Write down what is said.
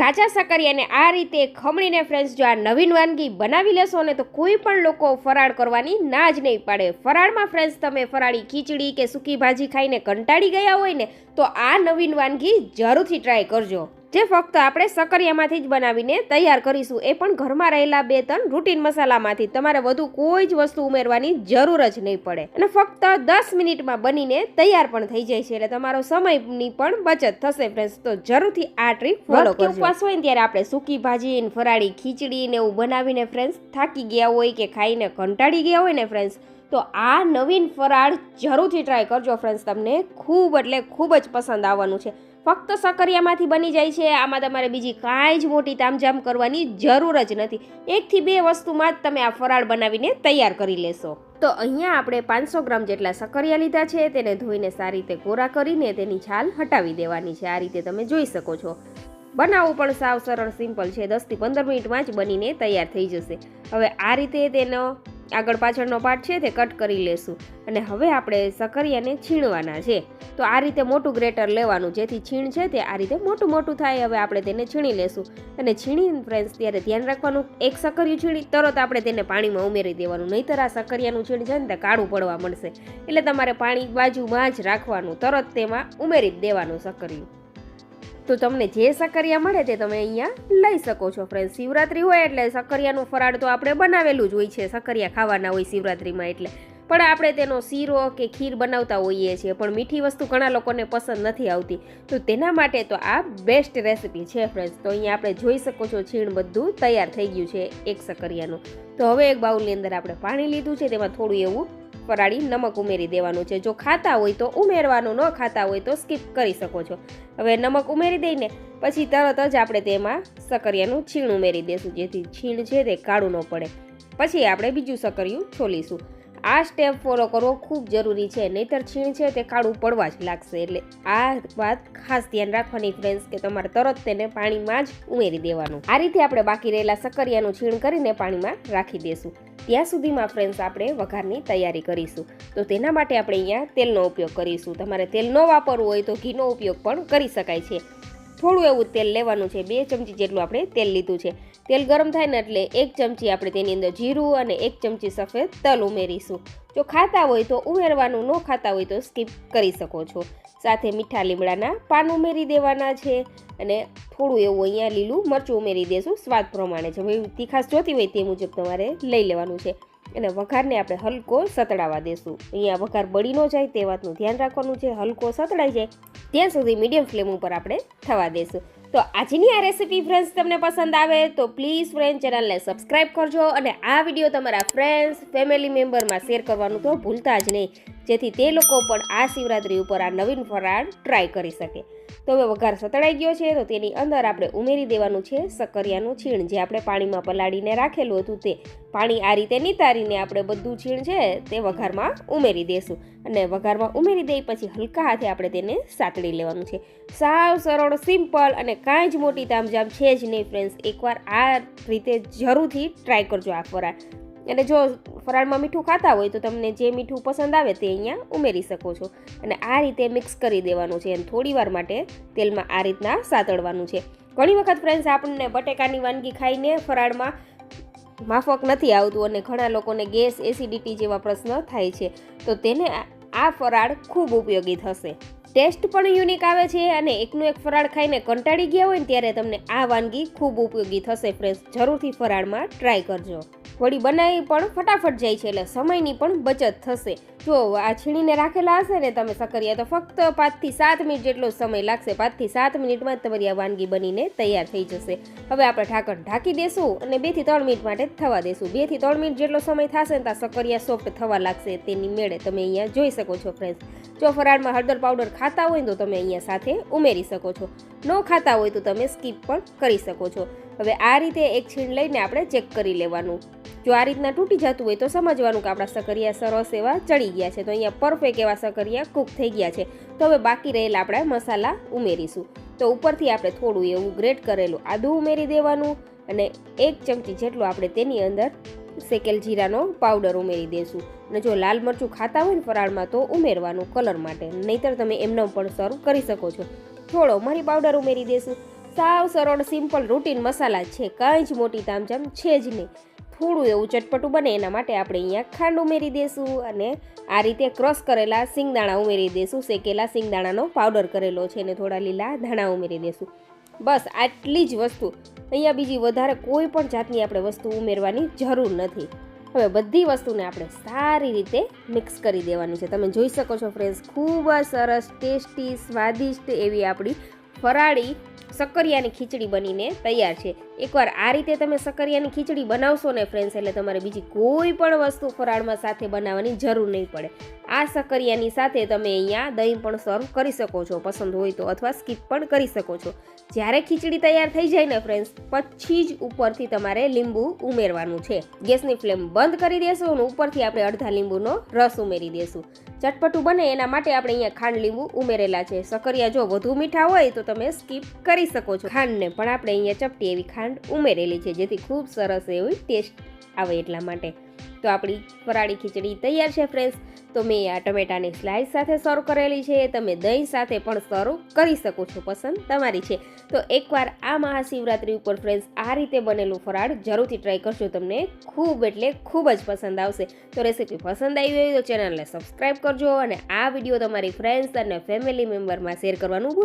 કાચા સકરિયાને આ રીતે ખમણીને ફ્રેન્ડ્સ જો આ નવીન વાનગી બનાવી લેશો ને તો કોઈ પણ લોકો ફરાળ કરવાની ના જ નહીં પાડે. ફરાળમાં ફ્રેન્ડ્સ તમે ફરાળી ખીચડી કે સૂકી ભાજી ખાઈને કંટાળી ગયા હોય ને તો આ નવીન વાનગી જરૂરથી ટ્રાય કરજો. જે ફક્ત આપણે સકરિયામાંથી જ બનાવીને તૈયાર કરીશું એ પણ ઘરમાં રહેલા બે ત્રણ રૂટીન મસાલામાંથી. તમારે વધુ કોઈ જ વસ્તુ ઉમેરવાની જરૂર જ નહીં પડે. અને ફક્ત દસ મિનિટમાં બનીને તૈયાર પણ થઈ જાય છે એટલે તમારો સમયની પણ બચત થશે ફ્રેન્ડ્સ તો જરૂરથી આ ટ્રીક ફોલો કરજો. ઉપવાસ હોય ને ત્યારે આપણે સૂકી ભાજી ફરાળી ખીચડી ને એવું બનાવીને ફ્રેન્ડ્સ થાકી ગયા હોય કે ખાઈને કંટાળી ગયા હોય ને ફ્રેન્ડ્સ તો આ નવીન ફરાળ જરૂરથી ટ્રાય કરજો ફ્રેન્ડ્સ તમને ખૂબ એટલે ખૂબ જ પસંદ આવવાનું છે. ફક્ત સકરિયામાંથી બની જાય છે. આમાં તમારે બીજી કાંઈ જ મોટી તામઝામ કરવાની જરૂર જ નથી. એકથી બે વસ્તુમાં જ તમે આ ફરાળ બનાવીને તૈયાર કરી લેશો. તો અહીંયા આપણે પાંચસો ગ્રામ જેટલા સકરિયા લીધા છે. તેને ધોઈને સારી રીતે કોરા કરીને તેની છાલ હટાવી દેવાની છે. આ રીતે તમે જોઈ શકો છો. બનાવવું પણ સાવ સરળ, સિમ્પલ છે. દસથી પંદર મિનિટમાં જ બનીને તૈયાર થઈ જશે. હવે આ રીતે તેનો આગળ પાછળનો પાર્ટ છે તે કટ કરી લેશું. અને હવે આપણે સકરિયાને છીણવાના છે. તો આ રીતે મોટું ગ્રેટર લેવાનું જેથી છીણ છે તે આ રીતે મોટું મોટું થાય. હવે આપણે તેને છીણી લેશું. અને છીણી ફ્રેન્ડ્સ ત્યારે ધ્યાન રાખવાનું, એક સકરિયું છીણી, તરત આપણે તેને પાણીમાં ઉમેરી દેવાનું. નહીંતર આ સકરિયાનું છીણ છે ને તે કાળું પડવા મળશે. એટલે તમારે પાણી બાજુમાં જ રાખવાનું. તરત તેમાં ઉમેરી જ દેવાનું સકરિયું. તો તમને જે સકરિયા મળે તે તમે અહીંયા લઈ શકો છો ફ્રેન્ડ શિવરાત્રી હોય એટલે સકરિયાનું ફરાળ તો આપણે બનાવેલું જ હોય છે. સકરિયા ખાવાના હોય શિવરાત્રીમાં એટલે. પણ આપણે તેનો શીરો કે ખીર બનાવતા હોઈએ છીએ, પણ મીઠી વસ્તુ ઘણા લોકોને પસંદ નથી આવતી. તો તેના માટે તો આ બેસ્ટ રેસિપી છે ફ્રેન્ડ્સ તો અહીંયા આપણે જોઈ શકો છો છીણ બધું તૈયાર થઈ ગયું છે એક સકરિયાનું તો હવે એક બાઉલની અંદર આપણે પાણી લીધું છે, તેમાં થોડું એવું ફરાળી નમક ઉમેરી દેવાનું છે. જો ખાતા હોય તો ઉમેરવાનું, ન ખાતા હોય તો સ્કીપ કરી શકો છો. હવે નમક ઉમેરી દઈને પછી તરત જ આપણે તેમાં સકરિયાનું છીણ ઉમેરી દઈશું જેથી છીણ છે તે કાળું ન પડે. પછી આપણે બીજું સકરિયું છોલીશું. આ સ્ટેપ ફોલો કરવો ખૂબ જરૂરી છે, નહીતર છીણ છે તે કાળું પડવા જ લાગશે. એટલે આ વાત ખાસ ધ્યાન રાખવાની ફ્રેન્ડ્સ કે તમારે તરત તેને પાણીમાં જ ઉમેરી દેવાનું. આ રીતે આપણે બાકી રહેલા સકરિયાનું છીણ કરીને પાણીમાં રાખી દેશું. ત્યાં સુધીમાં ફ્રેન્ડ્સ આપણે વઘારની તૈયારી કરીશું. તો તેના માટે આપણે અહીંયા તેલનો ઉપયોગ કરીશું. તમારે તેલ ન વાપરવું હોય તો ઘીનો ઉપયોગ પણ કરી શકાય છે. થોડું એવું તેલ લેવાનું છે, બે ચમચી જેટલું આપણે તેલ લીધું છે. તેલ ગરમ થાય ને એટલે એક ચમચી આપણે તેની અંદર જીરું અને એક ચમચી સફેદ તલ ઉમેરીશું. જો ખાતા હોય તો ઉમેરવાનું, ન ખાતા હોય તો સ્કીપ કરી શકો છો. સાથે મીઠા લીમડાના પાન ઉમેરી દેવાના છે અને થોડું એવું અહીંયા લીલું મરચું ઉમેરી દેશું, સ્વાદ પ્રમાણે. છે તીખાસ જોતી હોય તે મુજબ તમારે લઈ લેવાનું છે. અને વઘારને આપણે હલકો સતડાવવા દેશું. અહીંયા વઘાર બળી ન જાય તે વાતનું ધ્યાન રાખવાનું છે. હલકો સતડાઈ જાય, ત્યાં સુધી મીડિયમ ફ્લેમ ઉપર આપણે થવા દેશું. તો આજની આ રેસીપી ફ્રેન્ડ્સ તમને પસંદ આવે તો પ્લીઝ ફ્રેન્ડ ચેનલને સબસ્ક્રાઇબ કરજો અને આ વીડિયો તમારા ફ્રેન્ડ્સ ફેમિલી મેમ્બરમાં શેર કરવાનું તો ભૂલતા જ નહીં. જેથી તે લોકો પણ આ શિવરાત્રી ઉપર આ નવીન ફરાળ ટ્રાય કરી શકે. તો હવે વઘાર સતળાઈ ગયો છે, તો તેની અંદર આપણે ઉમેરી દેવાનું છે સકરિયાનું છીણ. જે આપણે પાણીમાં પલાળીને રાખેલું હતું તે પાણી આ રીતે નિતારીને આપણે બધું છીણ છે તે વઘારમાં ઉમેરી દેશું. અને વઘારમાં ઉમેરી દઈ પછી હલકા હાથે આપણે તેને સાતળી લેવાનું છે. સાવ સરળ, સિમ્પલ અને કાંઈ જ મોટી તામઝામ છે જ નહીં ફ્રેન્ડ્સ એકવાર આ રીતે જરૂરથી ટ્રાય કરજો આ ફરાળ અને જો ફરાળમાં મીઠું ખાતા હોય તો તમને જે મીઠું પસંદ આવે તે અહીંયા ઉમેરી શકો છો. અને આ રીતે મિક્સ કરી દેવાનું છે અને થોડીવાર માટે તેલમાં આ રીતના સાતળવાનું છે. ઘણી વખત ફ્રેન્ડ્સ આપણને બટેકાની વાનગી ખાઈને ફરાળમાં માફક નથી આવતું અને ઘણા લોકોને ગેસ એસિડિટી જેવા પ્રશ્ન થાય છે. તો તેને આ- ફરાળ ખૂબ ઉપયોગી થશે. ટેસ્ટ પણ યુનિક આવે છે અને એકનું એક ફરાળ ખાઈને કંટાળી ગયા હોય ને ત્યારે તમને આ વાનગી ખૂબ ઉપયોગી થશે ફ્રેન્ડ્સ જરૂરથી ફરાળમાં ટ્રાય કરજો. વળી બનાવી પણ ફટાફટ જાય છે એટલે સમયની પણ બચત થશે. જો આ છીણીને રાખેલા હશે ને તમે સકરિયા, તો ફક્ત પાંચથી સાત મિનિટ જેટલો સમય લાગશે. પાંચથી સાત મિનિટમાં જ તમારી આ વાનગી બનીને તૈયાર થઈ જશે. હવે આપણે ઢાંકણ ઢાંકી દેશું અને બેથી ત્રણ મિનિટ માટે થવા દેશું. બેથી ત્રણ મિનિટ જેટલો સમય થશે ને ત્યાં સકરિયા સોફ્ટ થવા લાગશે. તેની મેળે તમે અહીંયા જોઈ શકો છો ફ્રેન્ડ્સ. જો ફરાળમાં હળદર પાવડર ખાતા હોય તો તમે અહીંયા સાથે ઉમેરી શકો છો. ન ખાતા હોય તો તમે સ્કીપ પણ કરી શકો છો. હવે આ રીતે એક છીણ લઈને આપણે ચેક કરી લેવાનું. જો આ રીતના તૂટી જતું હોય તો સમજવાનું કે આપણા સકરિયા સરસ એવા ચડી ગયા છે. તો અહીંયા પરફેક્ટ એવા સકરિયા કૂક થઈ ગયા છે. તો હવે બાકી રહેલા આપણે મસાલા ઉમેરીશું. તો ઉપરથી આપણે થોડું એવું ગ્રેટ કરેલું આદું ઉમેરી દેવાનું અને એક ચમચી જેટલું આપણે તેની અંદર શેકેલ જીરાનો પાવડર ઉમેરી દઈશું અને જો લાલ મરચું ખાતા હોય ને ફરાળમાં તો ઉમેરવાનું કલર માટે. નહીતર તમે એમને પણ સર્વ કરી શકો છો. થોડો મરી પાવડર ઉમેરી દઈશું સાવ સરળ સિમ્પલ રૂટીન મસાલા છે. કાંઈ જ મોટી તામઝામ છે જ નહીં. થોડું એવું ચટપટું બને એના માટે આપણે અહીંયા ખાંડ ઉમેરી દઈશું અને આ રીતે ક્રશ કરેલા સિંગદાણા ઉમેરી દઈશું શેકેલા સિંગદાણાનો પાવડર કરેલો છે અને થોડા લીલા ધાણા ઉમેરી દઈશું બસ આટલી જ વસ્તુ. અહીંયા બીજી વધારે કોઈ પણ જાતની આપણે વસ્તુ ઉમેરવાની જરૂર નથી. હવે બધી વસ્તુને આપણે સારી રીતે મિક્સ કરી દેવાની છે. તમે જોઈ શકો છો ફ્રેન્ડ્સ ખૂબ જ સરસ, ટેસ્ટી, સ્વાદિષ્ટ એવી આપણી ફરાળી સક્કરિયાની ખીચડી બનીને તૈયાર છે. એકવાર આ રીતે તમે સક્કરિયાની ખીચડી બનાવશો ને ફ્રેન્ડ્સ એટલે તમારે બીજી કોઈ પણ વસ્તુ ફરાળમાં સાથે બનાવવાની જરૂર નહીં પડે. આ સક્કરિયાની સાથે તમે અહીંયા દહીં પણ સર્વ કરી શકો છો, પસંદ હોય તો, અથવા સ્કીપ પણ કરી શકો છો. જ્યારે ખીચડી તૈયાર થઈ જાય ને ફ્રેન્ડ્સ પછી જ ઉપરથી તમારે લીંબુ ઉમેરવાનું છે. ગેસની ફ્લેમ બંધ કરી દેશું અને ઉપરથી આપણે અડધા લીંબુનો રસ ઉમેરી દેશું. ચટપટું બને એના માટે આપણે અહીંયા ખાંડ લીંબુ ઉમેરેલા છે. સકરિયા જો વધુ મીઠા હોય તો તમે સ્કીપ કરી શકો છો. ખાંડને પણ આપણે અહીંયા ચપટી એવી ખાંડ ઉમેરેલી છે, જેથી ખૂબ સરસ એવી ટેસ્ટ આવે એટલા માટે. તો આપણી ફરાળી ખીચડી તૈયાર છે ફ્રેન્ડ્સ તો મેં આ ટમેટાની સ્લાઇસ સાથે સર્વ કરેલી છે. તમે દહીં સાથે પણ સર્વ કરી શકો છો, પસંદ તમારી છે. તો એકવાર આ મહાશિવરાત્રિ ઉપર ફ્રેન્ડ્સ આ રીતે બનેલું ફરાળ જરૂરથી ટ્રાય કરજો. તમને ખૂબ એટલે ખૂબ જ પસંદ આવશે. તો રેસીપી પસંદ આવી હોય તો ચેનલને સબસ્ક્રાઈબ કરજો અને આ વીડિયો તમારી ફ્રેન્ડ્સ અને ફેમિલી મેમ્બરમાં શેર કરવાનું